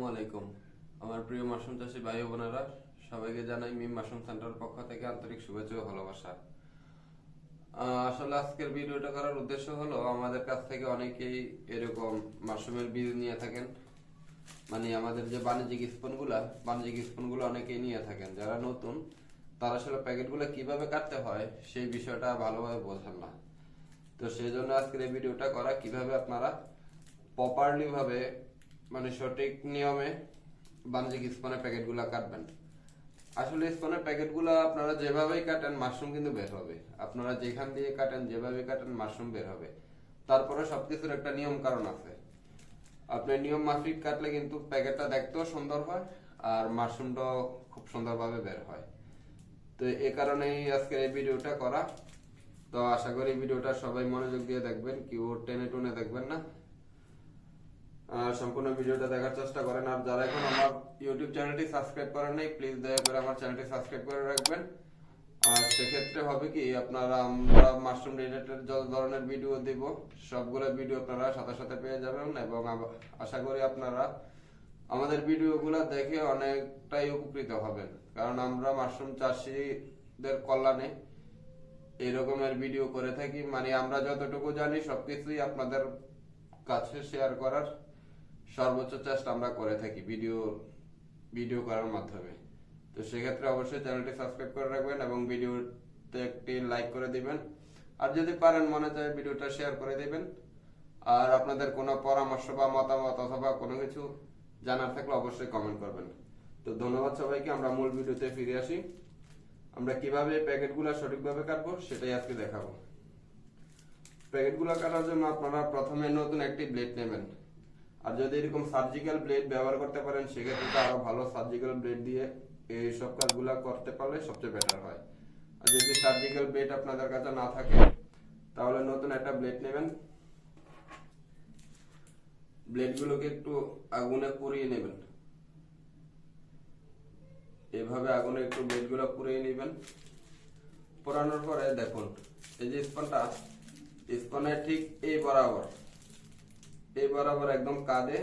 আসসালামু আলাইকুম। আমার প্রিয় মাশরুম চাষী ভাই বোনেরা, সবাইকে জানাই মিম মাশরুম সেন্টার পক্ষ থেকে আন্তরিক শুভেচ্ছা ও ভালোবাসা। আসলে আজকের ভিডিওটা করার উদ্দেশ্য হলো, আমাদের কাছ থেকে অনেকেই এরকম মাশরুমের বীজ নিয়ে থাকেন। মানে আমাদের যে বাণিজ্যিক স্পুনগুলা, বাণিজ্যিক স্পুনগুলো অনেকেই নিয়ে থাকেন। যারা নতুন, তারা আসলে প্যাকেটগুলো কীভাবে কাটতে হয়, সেই বিষয়টা ভালোভাবে বোঝেন না। তো সেই জন্য আজকের এই ভিডিওটা করা, কীভাবে আপনারা প্রপারলি ভাবে মানে সঠিক নিয়মে বাণিজ্যিক স্পনের প্যাকেটগুলো কাটবেন। আসলে স্পনের প্যাকেটগুলো আপনারা যেভাবেই কাটেন, মাশরুম কিন্তু বের হবে। আপনারা যেখান দিয়ে কাটেন, যেভাবে কাটেন, মাশরুম বের হবে। তারপরে সবকিছুর একটা নিয়ম কারণ আছে। আপনি নিয়ম মাফিক কাটলে কিন্তু প্যাকেটটা দেখতেও সুন্দর হয় আর মাশরুমটাও খুব সুন্দরভাবে বের হয়। তো এ কারণেই আজকের এই ভিডিওটা করা। তো আশা করি ভিডিওটা সবাই মনোযোগ দিয়ে দেখবেন, কেউ টেনে টুনে দেখবেন না। সম্পূর্ণ ভিডিওটা দেখার চেষ্টা করেন। আর যারা এখন আমার ইউটিউব চ্যানেলটি সাবস্ক্রাইব করেন নাই প্লিজ দয়া করে আমার চ্যানেলটি সাবস্ক্রাইব করে রাখবেন। আর সেক্ষেত্রে হবে কি, আপনারা আমরা মাশরুম রিলেটেড যত ধরনের ভিডিও দিব, সবগুলো ভিডিও আপনারা সাথে সাথে পেয়ে যাবেন এবং আশা করি আপনারা আমাদের ভিডিওগুলো দেখে অনেকটাই উপকৃত হবেন। কারণ আমরা মাশরুম চাষিদের কল্যাণে এই রকমের ভিডিও করে থাকি। মানে আমরা যতটুকু জানি, সবকিছুই আপনাদের কাছে শেয়ার করার সর্বোচ্চ চেষ্টা আমরা করে থাকি ভিডিও ভিডিও করার মাধ্যমে। তো সেক্ষেত্রে অবশ্যই চ্যানেলটি সাবস্ক্রাইব করে রাখবেন এবং ভিডিওতে একটি লাইক করে দিবেন। আর যদি পারেন মনে চায় ভিডিওটা শেয়ার করে দিবেন। আর আপনাদের কোনো পরামর্শ বা মতামত অথবা কোনো কিছু জানার থাকলে অবশ্যই কমেন্ট করবেন। তো ধন্যবাদ সবাইকে, আমরা মূল ভিডিওতে ফিরে আসি। আমরা কীভাবে প্যাকেটগুলো সঠিকভাবে কাটবো সেটাই আজকে দেখাবো। প্যাকেটগুলো কাটার জন্য আপনারা প্রথমে নতুন একটি ব্লেড নেবেন। আর যদি এরকম সার্জিক্যাল ব্লেড ব্যবহার করতে পারেন, সেক্ষেত্রে তো আরও ভালো সার্জিক্যাল ব্লেড দিয়ে এই সব কাজগুলো করতে পারলে সবচেয়ে বেটার হয়। আর যদি সার্জিক্যাল ব্লেড আপনাদের কাছে না থাকে, তাহলে নতুন একটা ব্লেড নেবেন। ব্লেডগুলোকে একটু আগুনে পুড়িয়ে নেবেন। এভাবে আগুনে একটু ব্লেডগুলো পুড়িয়ে নেবেন। পোড়ানোর পরে দেখুন, এই যে স্পনটা, স্পনের ঠিক এই বরাবর। এই বরাবর একদম কাঁধে।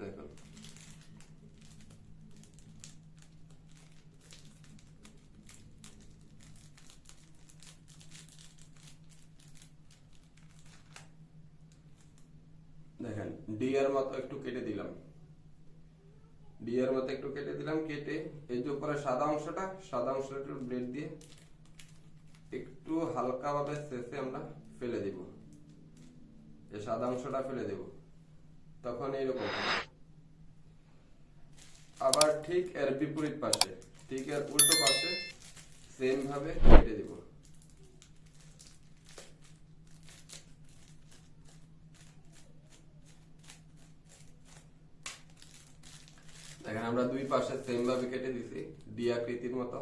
দেখুন। দেখেন ডি এর মতো একটু কেটে দিলাম। ডি মতো একটু কেটে দিলাম, কেটে এই যে উপরে সাদা অংশটা সাদা অংশটা একটু ব্লেড দিয়ে একটু হালকা ভাবে শেষে আমরা ফেলে দিব। এই সাদা অংশটা ফেলে দেব। তখন এইরকম। আবার ঠিক এর বিপরীত পাশে, ঠিক এর উল্টো পাশে সেম ভাবে কেটে দিব। দেখেন আমরা দুই পাশে সেম ভাবে কেটে দিছি ডি আকৃতির মতো।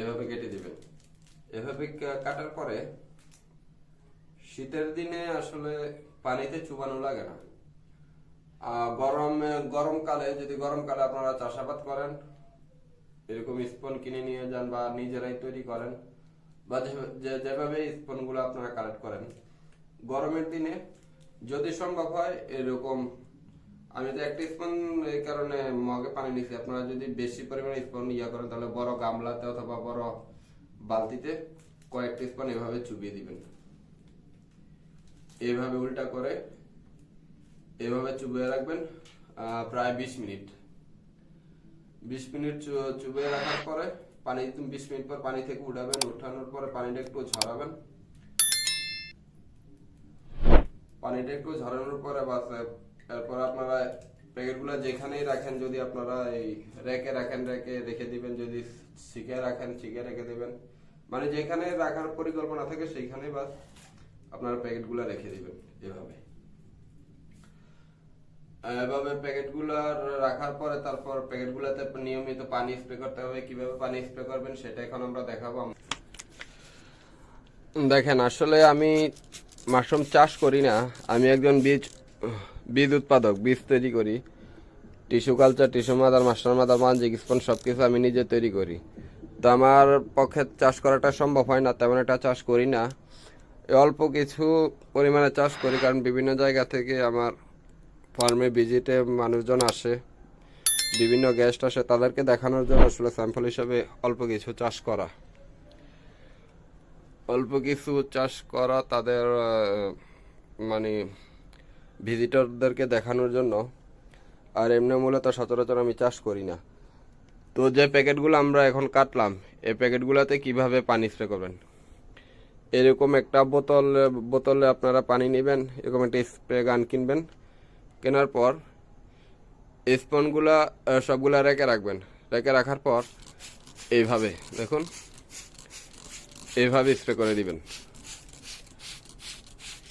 এভাবে কেটে দিবেন। এভাবে কাটার পরে শীতের দিনে আসলে পানিতে চুবানো লাগে না। গরমে গরমকালে যদি গরমকালে আপনারা চাষাবাদ করেন, এরকম স্পন কিনে নিয়ে যান বা নিজেরাই তৈরি করেন, বা যেভাবে স্পনগুলো আপনারা কালেক্ট করেন, গরমের দিনে যদি সম্ভব হয় এরকম, আমি তো একটা স্পন এই কারণে মগে পানি নিচ্ছি আপনারা যদি বেশি পরিমাণে স্পন ইয়া করেন, তাহলে বড় গামলাতে অথবা বড় বালতিতে কয়েকটা স্পুন এভাবে চুবিয়ে দিবেন। এভাবে উল্টা করে এভাবে চুবিয়ে রাখবেন প্রায় বিশ মিনিট। বিশ মিনিট চুবিয়ে রাখার পরে পানি বিশ মিনিট পর পানি থেকে উঠাবেন, উঠানোর পরে পানিটা একটু ঝরাবেন। পানিটা একটু ঝরানোর পরে বাস তারপর আপনারা প্যাকেটগুলো যেখানেই রাখেন, যদি আপনারা এই রেকে রাখেন রেকে রেখে দিবেন, যদি শিখে রাখেন শিখে রেখে দিবেন। মানে যেখানে রাখার পরিকল্পনা থাকে সেইখানে বাস আপনারা প্যাকেটগুলো রেখে দিবেন এভাবে। এভাবে প্যাকেটগুলো রাখার পরে তারপর প্যাকেটগুলোতে নিয়মিত পানি স্প্রে করতে হবে। কীভাবে পানি স্প্রে করবেন, সেটা এখন আমরা দেখাবো। দেখেন, আসলে আমি মাশরুম চাষ করি না। আমি একজন বীজ বীজ উৎপাদক, বীজ তৈরি করি। Tissue culture, tissue mother, master mother মানজিক spawn সব কিছু আমি নিজে তৈরি করি। তো আমার পক্ষে চাষ করাটা সম্ভব হয় না, তেমন একটা চাষ করি না। অল্প কিছু পরিমাণে চাষ করি, কারণ বিভিন্ন জায়গা থেকে আমার ফার্মে ভিজিটে মানুষজন আসে, বিভিন্ন গেস্ট আসে, তাদেরকে দেখানোর জন্য আসলে স্যাম্পল হিসাবে অল্প কিছু চাষ করা। অল্প কিছু চাষ করা তাদের মানে ভিজিটরদেরকে দেখানোর জন্য। আর এমনি মূলত সচরাচর আমি চাষ করি না। তো যে প্যাকেটগুলো আমরা এখন কাটলাম, এই প্যাকেটগুলোতে কীভাবে পানি স্প্রে করবেন? এরকম একটা বোতল, বোতলে আপনারা পানি নেবেন, এরকম একটা স্প্রে গান কিনবেন। কেনার পর স্পনগুলা সবগুলা রেখে রাখবেন। রেখে রাখার পর এইভাবে, দেখুন, এইভাবে স্প্রে করে দিবেন।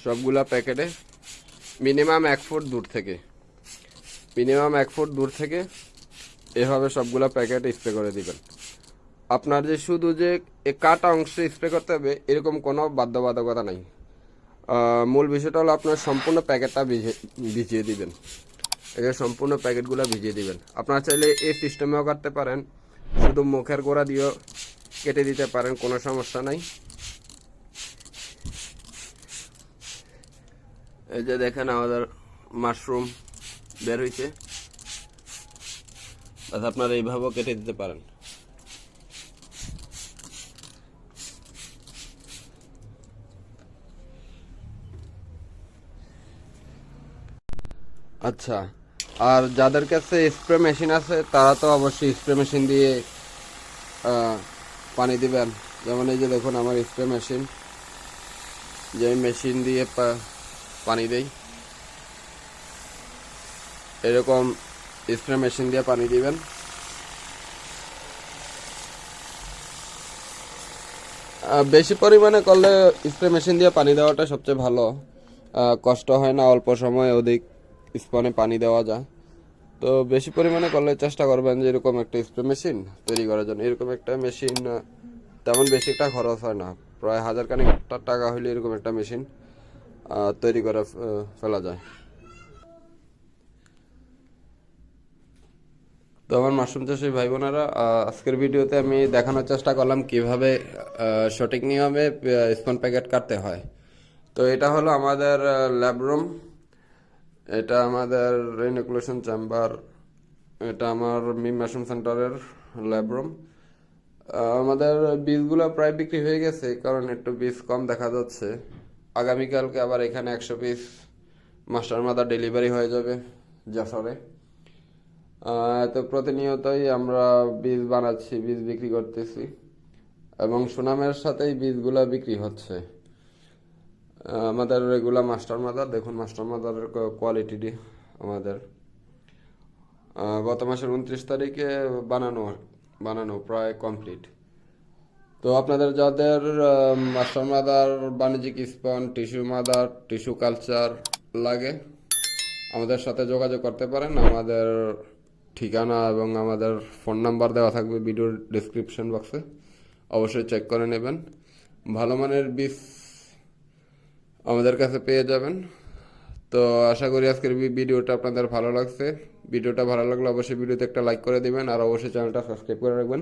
সবগুলা প্যাকেটে মিনিমাম এক ফুট দূর থেকে। মিনিমাম এক ফুট দূর থেকে এভাবে সবগুলো প্যাকেট স্প্রে করে দিবেন। আপনার যে শুধু যে কাটা অংশে স্প্রে করতে হবে, এরকম কোনো বাধ্যবাধকতা নাই। মূল বিষয়টা হলো আপনার সম্পূর্ণ প্যাকেটটা ভিজে ভিজিয়ে দিবেন। এই সম্পূর্ণ প্যাকেটগুলো ভিজিয়ে দিবেন। আপনারা চাইলে এই সিস্টেমেও করতে পারেন। শুধু মুখের গোড়া দিয়েও কেটে দিতে পারেন, কোনো সমস্যা নাই। এই যে দেখেন আমাদের মাশরুম বের হয়েছে বাস আপনারা এইভাবেও কেটে দিতে পারেন। আচ্ছা আর যাদের কাছে স্প্রে মেশিন আছে, তারা তো অবশ্যই স্প্রে মেশিন দিয়ে পানি দিবেন। যেমন এই যে দেখুন, আমার স্প্রে মেশিন যে মেশিন দিয়ে পানি দেই। এরকম স্প্রে মেশিন দিয়ে পানি দিবেন। বেশি পরিমাণে করলে স্প্রে মেশিন দিয়ে পানি দেওয়াটা সবচেয়ে ভালো। কষ্ট হয় না, অল্প সময়ে অধিক স্পনে পানি দেওয়া যায়। তো বেশি পরিমাণে করলে চেষ্টা করবেন যে এরকম একটা স্প্রে মেশিন তৈরি করার জন্য। এরকম একটা মেশিন তেমন বেশি একটা খরচ হয় না। প্রায় হাজার খানিক টাকা হলে এরকম একটা মেশিন তৈরি করে ফেলা যায়। তো আমার মাশরুম চাষি ভাই বোনেরা আজকের ভিডিওতে আমি দেখানোর চেষ্টা করলাম কীভাবে সঠিক নিয়মে স্পন প্যাকেট কাটতে হয়। তো এটা হলো আমাদের ল্যাব রুম এটা আমাদের রেনিকুলেশন চেম্বার এটা আমার মিম মাশরুম সেন্টারের ল্যাব রুম আমাদের বীজগুলো প্রায় বিক্রি হয়ে গেছে, কারণ একটু বীজ কম দেখা যাচ্ছে। আগামীকালকে আবার এখানে একশো পিস মাস্টার মাদার ডেলিভারি হয়ে যাবে যশোরে। তো প্রতিনিয়তই আমরা বীজ বানাচ্ছি, বীজ বিক্রি করতেছি এবং সুনামের সাথেই বীজগুলা বিক্রি হচ্ছে। আমাদের রেগুলার মাস্টার মাদার দেখুন মাস্টার মাদারের কোয়ালিটিটি আমাদের। গত মাসের উনত্রিশ তারিখে বানানো বানানো প্রায় কমপ্লিট তো আপনাদের যাদের মাস্টার মাদার বাণিজ্যিক spawn, tissue mother, tissue culture লাগে, আমাদের সাথে যোগাযোগ করতে পারেন। আমাদের ঠিকানা এবং আমাদের ফোন নাম্বার দেওয়া থাকবে ভিডিওর ডিসক্রিপশন বক্সে। অবশ্যই চেক করে নেবেন। ভালো মানের বীজ আমাদের কাছে পেয়ে যাবেন। তো আশা করি আজকের ভিডিওটা আপনাদের ভালো লাগছে। ভিডিওটা ভালো লাগলে অবশ্যই ভিডিওতে একটা লাইক করে দিবেন আর অবশ্যই চ্যানেলটা সাবস্ক্রাইব করে রাখবেন।